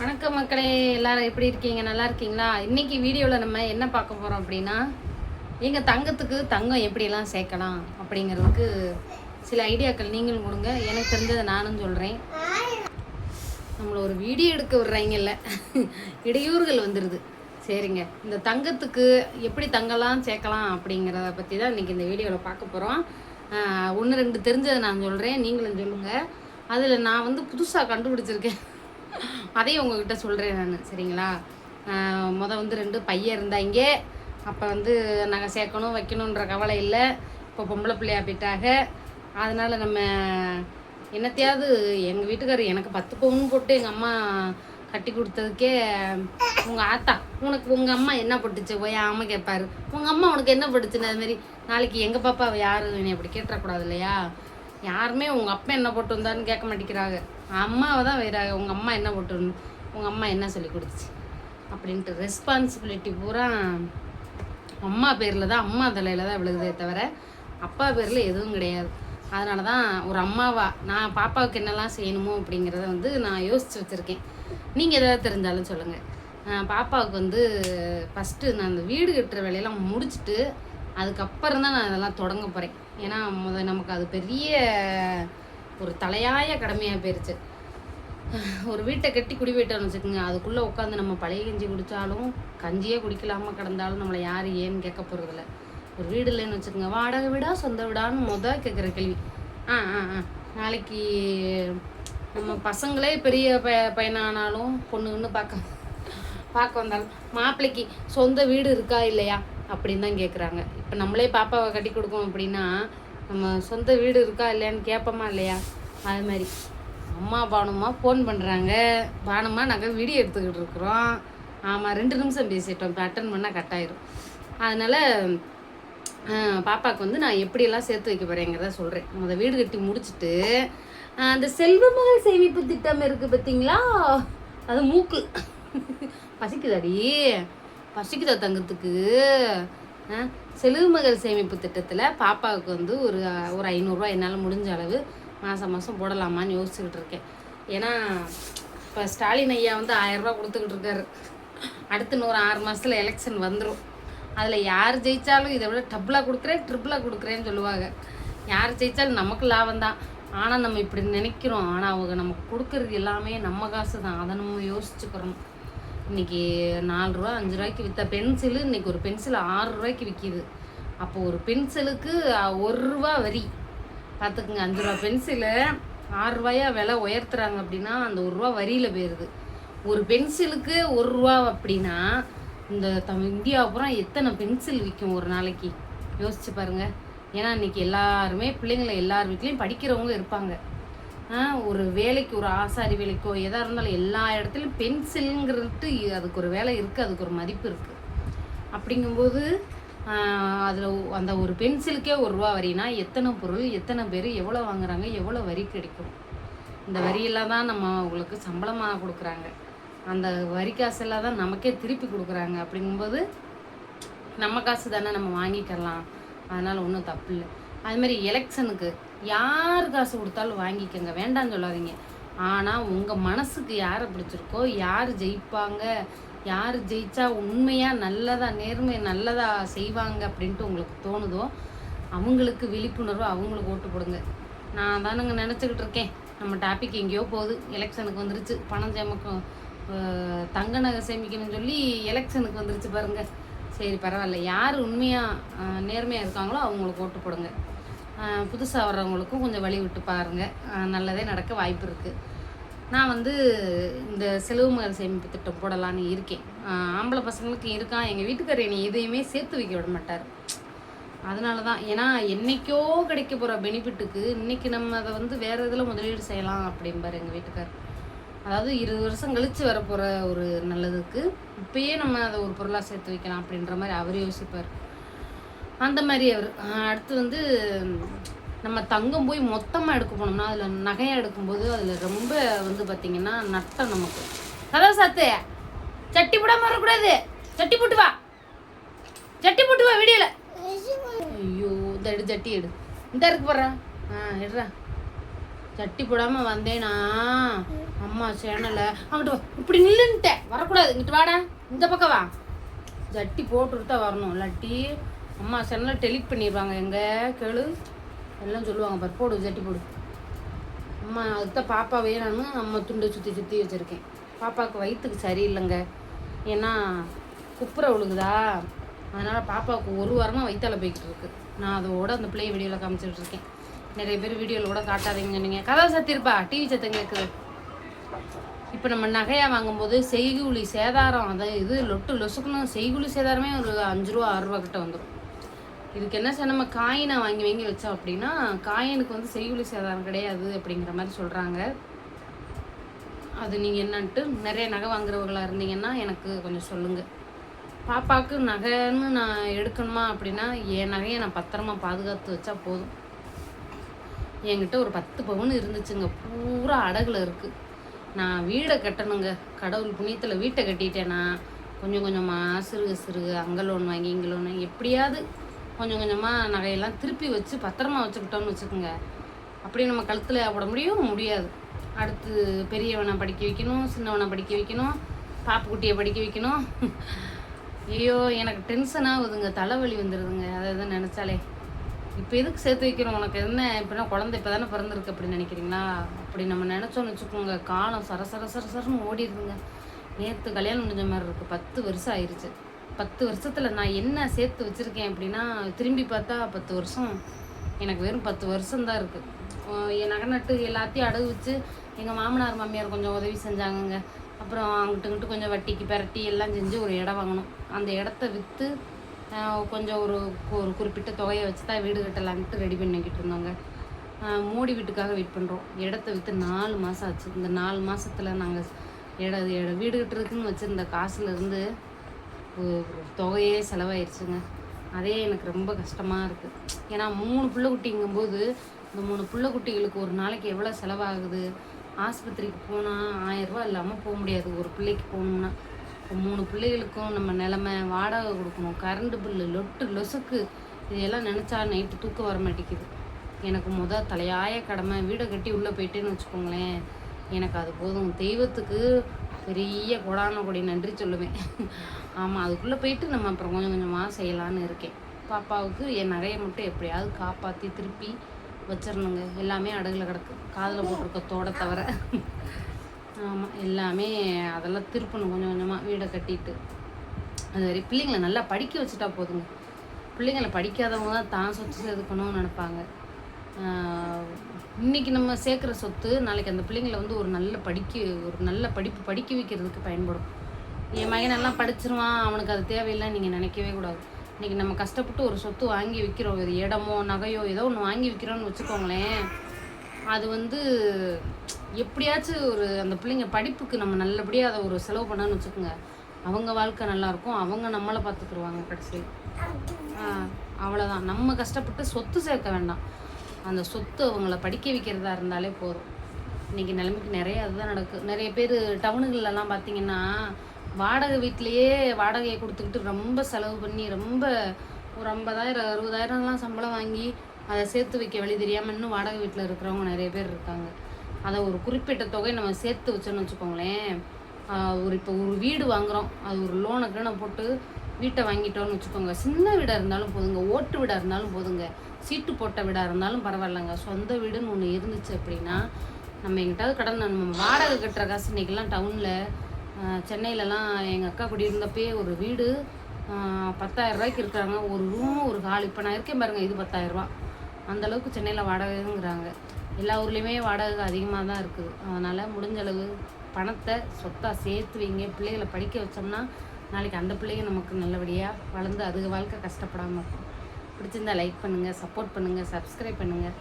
வணக்கம் மக்களே எல்லாரும் எப்படி இருக்கீங்க? நல்லா இருக்கீங்களா? இன்னைக்கு வீடியோவில் நம்ம என்ன பார்க்க போகிறோம் அப்படின்னா எங்கள் தங்கத்துக்கு தங்கம் எப்படியெல்லாம் சேர்க்கலாம் அப்படிங்கிறதுக்கு சில ஐடியாக்கள் நீங்களும் கொடுங்க. எனக்கு தெரிஞ்சதை நானும் சொல்கிறேன் நம்மளை ஒரு வீடியோ எடுக்க விடுறாங்கல்ல இடையூறுகள் வந்துடுது சரிங்க. இந்த தங்கத்துக்கு எப்படி தங்கலாம் சேர்க்கலாம் அப்படிங்கிறத பற்றி தான் இன்றைக்கி இந்த வீடியோவில் பார்க்க போகிறோம் ஒன்று ரெண்டு தெரிஞ்சதை நான் சொல்கிறேன் நீங்களும் சொல்லுங்கள் அதில் நான் வந்து புதுசாக கண்டுபிடிச்சிருக்கேன். அதையும் உங்ககிட்ட சொல்கிறேன் நான் சரிங்களா? மொதல் முத வந்து ரெண்டு பையன் இருந்தாங்க அப்போ வந்து நாங்கள் சேர்க்கணும் வைக்கணுன்ற கவலை இல்லை. இப்போ பொம்பளை பிள்ளையா போயிட்டாக. அதனால் நம்ம என்னத்தையாவது எங்கள் வீட்டுக்காரர் எனக்கு பத்து பவுன் போட்டு எங்கள் அம்மா கட்டி கொடுத்ததுக்கே உங்கள் ஆத்தா உனக்கு உங்கள் அம்மா என்ன போட்டுச்சு? போய் அம்மா கேட்பாரு உங்கள் அம்மா உனக்கு என்ன போட்டுச்சுன்னு அதுமாரி நாளைக்கு எங்கள் பாப்பா யார்? என்னை அப்படி கேட்டுறக்கூடாது இல்லையா? யாருமே உங்கள் அப்பா என்ன போட்டு வந்தான்னு கேட்க மாட்டேங்கிறாங்க. அம்மாவை தான் வைராக உங்கள் அம்மா என்ன போட்டுருணும் உங்கள் அம்மா என்ன சொல்லி கொடுத்துச்சு? அப்படின்ட்டு ரெஸ்பான்சிபிலிட்டி பூரா அம்மா பேரில் தான் அம்மா தலையில் தான் விழுகுதே தவிர அப்பா பேரில் எதுவும் கிடையாது. அதனால தான் ஒரு அம்மாவா நான் பாப்பாவுக்கு என்னெல்லாம் செய்யணுமோ அப்படிங்கிறத வந்து நான் யோசித்து வச்சுருக்கேன். நீங்கள் எதாவது தெரிஞ்சாலும் சொல்லுங்கள் பாப்பாவுக்கு வந்து ஃபஸ்ட்டு நான் அந்த வீடு கட்டுற வேலையெல்லாம் முடிச்சுட்டு அதுக்கப்புறம் தான் நான் இதெல்லாம் தொடங்க போகிறேன் ஏன்னா முத நமக்கு அது பெரிய ஒரு தலையாய கடமையாக போயிருச்சு. ஒரு வீட்டை கட்டி குடி போயிட்டோம்னு வச்சுக்கோங்க. அதுக்குள்ளே உட்காந்து நம்ம பழைய கஞ்சி குடித்தாலும் கஞ்சியே குடிக்கலாமல் கிடந்தாலும் நம்மளை யார் ஏன்னு கேட்க போகிறதில்ல ஒரு வீடு இல்லைன்னு வச்சுக்கோங்க. வாடகை வீடா சொந்த வீடான்னு முத கேட்குற கேள்வி. ஆ ஆ ஆ. நாளைக்கு நம்ம பசங்களே பெரிய ப பையனானாலும் பொண்ணுன்னு பார்க்க பார்க்க வந்தாலும் மாப்பிள்ளைக்கு சொந்த வீடு இருக்கா இல்லையா? அப்படின்னு தான் கேட்குறாங்க. இப்போ நம்மளே பாப்பாவை கட்டி கொடுக்கோம் அப்படின்னா நம்ம சொந்த வீடு இருக்கா இல்லையான்னு கேட்போமா இல்லையா? அது மாதிரி. அம்மா பானுமா ஃபோன் பண்ணுறாங்க பானுமா நாங்கள் வீடியோ எடுத்துக்கிட்டு இருக்கிறோம். ஆமாம் ரெண்டு நிமிஷம் பேசிட்டோம். இப்போ அட்டன் பண்ணால் கட் ஆயிரும். அதனால் பாப்பாவுக்கு வந்து நான் எப்படியெல்லாம் சேர்த்து வைக்க போகிறேங்கிறத சொல்கிறேன் அந்த வீடு கட்டி முடிச்சுட்டு அந்த செல்வ மகள் சேமிப்பு திட்டம் இருக்குது பார்த்தீங்களா? அது மூக்கு. பசிக்குதாடி? பசிக்குதா தங்கத்துக்கு? ஆ செல்வ மகள் சேமிப்பு திட்டத்தில் பாப்பாவுக்கு வந்து ஒரு ஒரு ஐநூறுரூவா என்னால் முடிஞ்ச அளவு மாதம் மாதம் போடலாமான்னு யோசிச்சுக்கிட்டு இருக்கேன். ஏன்னா இப்போ ஸ்டாலின் ஐயா வந்து ஆயிரரூபா கொடுத்துக்கிட்டு இருக்காரு. அடுத்து இன்னொரு ஆறு மாதத்தில் எலெக்ஷன் வந்துடும் அதில் யார் ஜெயித்தாலும் இதை விட டபுளாக கொடுக்குறேன் ட்ரிபிளாக கொடுக்குறேன்னு சொல்லுவாங்க. யார் ஜெயித்தாலும் நமக்கு லாபம் தான். ஆனால் நம்ம இப்படி நினைக்கிறோம். ஆனால் அவங்க நமக்கு கொடுக்கறது எல்லாமே நம்ம காசு தான். அதை நம்ம யோசிச்சுக்கிறோம் இன்னைக்கு நாலு ரூபா அஞ்சு ரூபாய்க்கு விற்ற பென்சிலு இன்னைக்கு ஒரு பென்சில் ஆறு ரூபாய்க்கு விற்கிது அப்போ ஒரு பென்சிலுக்கு ஒரு ரூபா வரி. பார்த்துக்குங்க அஞ்சு ரூபா பென்சிலை ஆறு ரூபாயா விலை உயர்த்துறாங்க அப்படின்னா அந்த ஒரு ரூபா வரியில் போயிடுது ஒரு பென்சிலுக்கு ஒரு ரூபா அப்படின்னா இந்த தம் இந்தியா பூரா எத்தனை பென்சில் விற்கும் ஒரு நாளைக்கு? யோசிச்சு பாருங்க. ஏன்னா இன்னைக்கு எல்லாருமே பிள்ளைங்களை எல்லார் வீட்லேயும் படிக்கிறவங்க இருப்பாங்க. ஒரு வேலைக்கு ஒரு ஆசாரி வேலைக்கோ எதாக இருந்தாலும் எல்லா இடத்துலையும் பென்சிலுங்கிறது அதுக்கு ஒரு வேலை இருக்குது அதுக்கு ஒரு மதிப்பு இருக்குது அப்படிங்கும்போது அதில் அந்த ஒரு பென்சிலுக்கே ஒரு ரூபா வரினா எத்தனை பொருள் எத்தனை பேர் எவ்வளோ வாங்குறாங்க எவ்வளோ வரி கிடைக்கும்? இந்த வரியெல்லாம் தான் நம்ம அவங்களுக்கு சம்பளமாக கொடுக்குறாங்க. அந்த வரி காசெல்லாம் தான் நமக்கே திருப்பி கொடுக்குறாங்க. அப்படிங்கும்போது நம்ம காசு தானே நம்ம வாங்கிக்கலாம் அதனால் ஒன்றும் தப்பு இல்லை. அது மாதிரி எலெக்ஷனுக்கு யார் காசு கொடுத்தாலும் வாங்கிக்கோங்க. வேண்டாம்னு சொல்லாதீங்க. ஆனால் உங்கள் மனசுக்கு யாரை பிடிச்சிருக்கோ யார் ஜெயிப்பாங்க யார் ஜெயிச்சா உண்மையாக நல்லதாக நேர்மை நல்லதாக செய்வாங்க அப்படின்ட்டு உங்களுக்கு தோணுதோ அவங்களுக்கு விழிப்புணர்வு அவங்களுக்கு ஓட்டு போடுங்க. நான் தானுங்க நினச்சிக்கிட்டு இருக்கேன். நம்ம டாபிக் எங்கேயோ போகுது. எலெக்ஷனுக்கு வந்துருச்சு. பணம் சேமிக்கும் தங்க நகை சேமிக்கணும்னு சொல்லி எலெக்ஷனுக்கு வந்துருச்சு பாருங்கள் சரி பரவாயில்ல. யார் உண்மையாக நேர்மையாக இருக்காங்களோ அவங்களுக்கு ஓட்டு போடுங்க. புதுசாக வர்றவங்களுக்கும் கொஞ்சம் வழி விட்டு பாருங்கள் நல்லதே நடக்க வாய்ப்பு இருக்குது நான் வந்து இந்த செலவு மகள் சேமிப்பு திட்டம் போடலான்னு இருக்கேன். ஆம்பளை பசங்களுக்கு இருக்கான் எங்கள் வீட்டுக்காரர் என்னை எதையுமே சேர்த்து வைக்க விட மாட்டார். அதனால தான் ஏன்னா என்றைக்கோ கிடைக்க போகிற பெனிஃபிட்டுக்கு இன்றைக்கி நம்ம அதை வந்து வேறு இதில் முதலீடு செய்யலாம் அப்படிம்பார் எங்கள் வீட்டுக்கார் அதாவது இருபது வருஷம் கழித்து வரப்போகிற ஒரு நல்லதுக்கு இப்பயே நம்ம அதை ஒரு பொருளாக சேர்த்து வைக்கலாம் அப்படின்ற மாதிரி அவர் யோசிப்பார். அந்த மாதிரி அவர். அடுத்து வந்து நம்ம தங்கம் போய் மொத்தமாக எடுக்க போனோம்னா அதில் நகையாக எடுக்கும்போது அதில் ரொம்ப வந்து பார்த்திங்கன்னா நட்டம் நமக்கு. கதவு சாத்து. சட்டி போடாமல் வரக்கூடாது. சட்டி போட்டு வா. சட்டி போட்டு வா வீடியோல. ஐயோ இந்த எடு சட்டி எடு. இந்த இருக்கு போடுறா. ஆ எடுறா. சட்டி போடாமல் வந்தேனா அம்மா சேனலை அங்கிட்டு வா. இப்படி நில்லுன்ட்டேன் வரக்கூடாது. இங்கிட்டு வாடா. இந்த பக்கம் வா. ஜட்டி போட்டுட்டு தான் வரணும். இல்லாட்டி அம்மா சேனலை டெலிட் பண்ணிடுவாங்க எங்கே? கேளு. எல்லாம் சொல்லுவாங்க பார். போடு ஜட்டி போடு. அம்மா அதுதான் பாப்பா வேணும்னு அம்மா துண்டை சுற்றி சுற்றி வச்சுருக்கேன். பாப்பாவுக்கு வயிற்றுக்கு சரியில்லைங்க. ஏன்னா குப்புற விழுகுதா? அதனால் பாப்பாவுக்கு ஒரு வாரமாக வயிற்றால போய்கிட்டு இருக்கு. நான் அதோட அந்த பிள்ளைய வீடியோவில் காமிச்சிட்டு இருக்கேன். நிறைய பேர் வீடியோவில் கூட காட்டாதீங்க நீங்கள் கதை சத்திருப்பா. டிவி சத்தம் கேட்குது. இப்போ நம்ம நகையாக வாங்கும்போது செய்குழி சேதாரம் அதை இது லொட்டு லொசுக்குன்னு செய்குழி சேதாரமே ஒரு அஞ்சு ரூபா ஆறு ரூபா கிட்ட வந்துடும் இதுக்கு என்ன சார் நம்ம காயினை வாங்கி வாங்கி வச்சோம் அப்படின்னா காயினுக்கு வந்து செய்கூலி சேதாரம் கிடையாது அப்படிங்கிற மாதிரி சொல்கிறாங்க அது நீங்கள் என்னன்ட்டு நிறைய நகை வாங்குறவர்களாக இருந்தீங்கன்னா எனக்கு கொஞ்சம் சொல்லுங்கள் பாப்பாவுக்கு நகைன்னு நான் எடுக்கணுமா அப்படின்னா என் நகையை நான் பத்திரமா பாதுகாத்து வச்சா போதும். என்கிட்ட ஒரு பத்து பவுன் இருந்துச்சுங்க பூரா அடகுல இருக்குது நான் வீடை கட்டணுங்க கடவுள் புண்ணியத்தில் வீட்டை கட்டிட்டேன்னா கொஞ்சம் கொஞ்சமாக சிறுக சிறுக அங்கே லோன் வாங்கி இங்கே லோன் வாங்கி எப்படியாவது கொஞ்சம் கொஞ்சமாக நகையெல்லாம் திருப்பி வச்சு பத்திரமா வச்சுக்கிட்டோம்னு வச்சுக்கோங்க. அப்படி நம்ம கழுத்தில் போட முடியும் முடியாது. அடுத்து பெரியவனை படிக்க வைக்கணும் சின்னவனை படிக்க வைக்கணும் பாப்புக்குட்டியை படிக்க வைக்கணும். ஐயோ எனக்கு டென்ஷன் ஆகுதுங்க. தலைவலி வந்துடுதுங்க அதை எதுவும் நினச்சாலே. இப்போ எதுக்கு சேர்த்து வைக்கிறோம்? உனக்கு என்ன? இப்போனா குழந்தை இப்போ தானே பிறந்திருக்கு அப்படின்னு நினைக்கிறீங்களா? அப்படி நம்ம நினச்சோன்னு வச்சுக்கோங்க. காலம் சர சர சர சரன்னு ஓடிடுதுங்க. நேற்று கல்யாணம் முடிஞ்ச மாதிரி இருக்குது பத்து வருஷம் ஆயிடுச்சு பத்து வருஷத்தில் நான் என்ன சேர்த்து வச்சுருக்கேன் அப்படின்னா திரும்பி பார்த்தா பத்து வருஷம். எனக்கு வெறும் பத்து வருஷம்தான் இருக்குது என் நகை நட்டு எல்லாத்தையும் அடகு வச்சு எங்கள் மாமனார் மாமியார் கொஞ்சம் உதவி செஞ்சாங்கங்க. அப்புறம் அங்கிட்டு இங்கிட்டு கொஞ்சம் வட்டிக்கு பரட்டி எல்லாம் செஞ்சு ஒரு இடம் வாங்கினோம் அந்த இடத்த விற்று கொஞ்சம் ஒரு ஒரு குறிப்பிட்ட தொகையை வச்சு தான் வீடு கட்டலான்ட்டு ரெடி பண்ணிக்கிட்டு இருந்தோங்க. மோடி வீட்டுக்காக வெயிட் பண்ணுறோம் இடத்த விற்று நாலு மாதம் ஆச்சு. இந்த நாலு மாதத்தில் நாங்கள் இட வீடு கட்டுறதுக்குன்னு வச்சுருந்த காசுலேருந்து தொகையே செலவாயிடுச்சுங்க அதே எனக்கு ரொம்ப கஷ்டமாக இருக்குது ஏன்னா மூணு பிள்ளைக்குட்டிங்கும்போது இந்த மூணு பிள்ளைக்குட்டிகளுக்கு குட்டிகளுக்கு ஒரு நாளைக்கு எவ்வளோ செலவாகுது? ஆஸ்பத்திரிக்கு போனால் ஆயிரரூபா இல்லாமல் போக முடியாது. ஒரு பிள்ளைக்கு போகணும்னா இப்போ மூணு பிள்ளைகளுக்கும் நம்ம நிலமை வாடகை கொடுக்கணும் கரண்ட் பில்லு லொட்டு லொசுக்கு இதெல்லாம் நினச்சா நைட்டு தூக்கம் வர மாட்டேங்குது. எனக்கு முதல் தலையாய கடமை வீடை கட்டி உள்ளே போயிட்டேன்னு வச்சுக்கோங்களேன். எனக்கு அது போதும். தெய்வத்துக்கு பெரிய கொடான கொடி நன்றி சொல்லுவேன். ஆமாம் அதுக்குள்ளே போயிட்டு நம்ம அப்புறம் கொஞ்சம் கொஞ்சமாக செய்யலான்னு இருக்கேன். பாப்பாவுக்கு என் நகையை மட்டும் எப்படியாவது காப்பாற்றி திருப்பி வச்சிடணுங்க எல்லாமே அடகுல கிடக்கு. காதில் போட்டிருக்க தோட தவிர. ஆமாம் எல்லாமே அதெல்லாம் திருப்பணும் கொஞ்சம் கொஞ்சமாக வீடை கட்டிட்டு. அது வரை பிள்ளைங்களை நல்லா படிக்க வச்சுட்டா போதுங்க. பிள்ளைங்களை படிக்காதவங்க தான் தான் சொத்து செதுக்கணும்னு நினைப்பாங்க. இன்றைக்கி இன்னைக்கு நம்ம சேர்க்குற சொத்து நாளைக்கு அந்த பிள்ளைங்களை வந்து ஒரு நல்ல படிக்க ஒரு நல்ல படிப்பு படிக்க வைக்கிறதுக்கு பயன்படும். என் மகனெல்லாம் படிச்சிருவான் அவனுக்கு அது தேவையில்லை நீங்கள் நினைக்கவே கூடாது. இன்றைக்கி நம்ம கஷ்டப்பட்டு ஒரு சொத்து வாங்கி விற்கிறோம் ஒரு இடமோ நகையோ ஏதோ ஒன்று வாங்கி விற்கிறோம்னு வச்சுக்கோங்களேன் அது வந்து எப்படியாச்சும் ஒரு அந்த பிள்ளைங்க படிப்புக்கு நம்ம நல்லபடியாக அதை ஒரு செலவு பண்ணான்னு வச்சுக்கோங்க. அவங்க வாழ்க்கை நல்லாயிருக்கும் அவங்க நம்மளை பார்த்துக்குருவாங்க கடைசி அவ்வளோதான் நம்ம கஷ்டப்பட்டு சொத்து சேர்க்க வேண்டாம். அந்த சொத்து அவங்கள படிக்க வைக்கிறதா இருந்தாலே போதும். இன்னைக்கு நிலைமைக்கு நிறைய அதுதான் நடக்கும் நிறைய பேர் டவுனுகள்லாம் பார்த்தீங்கன்னா வாடகை வீட்டிலேயே வாடகையை கொடுத்துக்கிட்டு ரொம்ப செலவு பண்ணி ரொம்ப ஒரு ஐம்பதாயிரம் அறுபதாயிரம்லாம் சம்பளம் வாங்கி அதை சேர்த்து வைக்க வழி தெரியாமல் இன்னும் வாடகை வீட்டில் இருக்கிறவங்க நிறைய பேர் இருக்காங்க. அதை ஒரு குறிப்பிட்ட தொகை நம்ம சேர்த்து வச்சோன்னு வச்சுக்கோங்களேன் ஒரு இப்போ ஒரு வீடு வாங்குகிறோம் அது ஒரு லோனை கீழே போட்டு வீட்டை வாங்கிட்டோம்னு வச்சுக்கோங்க. சின்ன வீடாக இருந்தாலும் போதுங்க. ஓட்டு வீடாக இருந்தாலும் போதுங்க. சீட்டு போட்ட வீடாக இருந்தாலும் பரவாயில்லைங்க. சொந்த வீடுன்னு ஒன்று இருந்துச்சு அப்படின்னா நம்ம எங்கிட்டாவது கடன் நம்ம வாடகை கட்டுற காசு இன்றைக்கெல்லாம் டவுனில் சென்னையிலலாம் எங்கள் அக்கா குடியிருந்தப்பே ஒரு வீடு ஆஹ் பத்தாயிரம் ரூபாய்க்கு இருக்கிறாங்க. ஒரு ரூம் ஒரு ஹால் இப்போ நான் இருக்கேன் பாருங்கள் இது பத்தாயிரரூபா அந்தளவுக்கு சென்னையில் வாடகைங்கிறாங்க. எல்லா ஊர்லேயுமே வாடகை அதிகமாக தான் இருக்குது. அதனால் முடிஞ்ச அளவு பணத்தை சொத்தாக சேர்த்து வைங்க. பிள்ளைகளை படிக்க வச்சோம்னா நாளைக்கு அந்த பிள்ளையும் நமக்கு நல்லபடியாக வளர்ந்து அதுக வாழ்க்கை கஷ்டப்படாமல் இருக்கும். பிடிச்சிருந்தா லைக் பண்ணுங்கள் சப்போர்ட் பண்ணுங்கள் சப்ஸ்கிரைப் பண்ணுங்கள்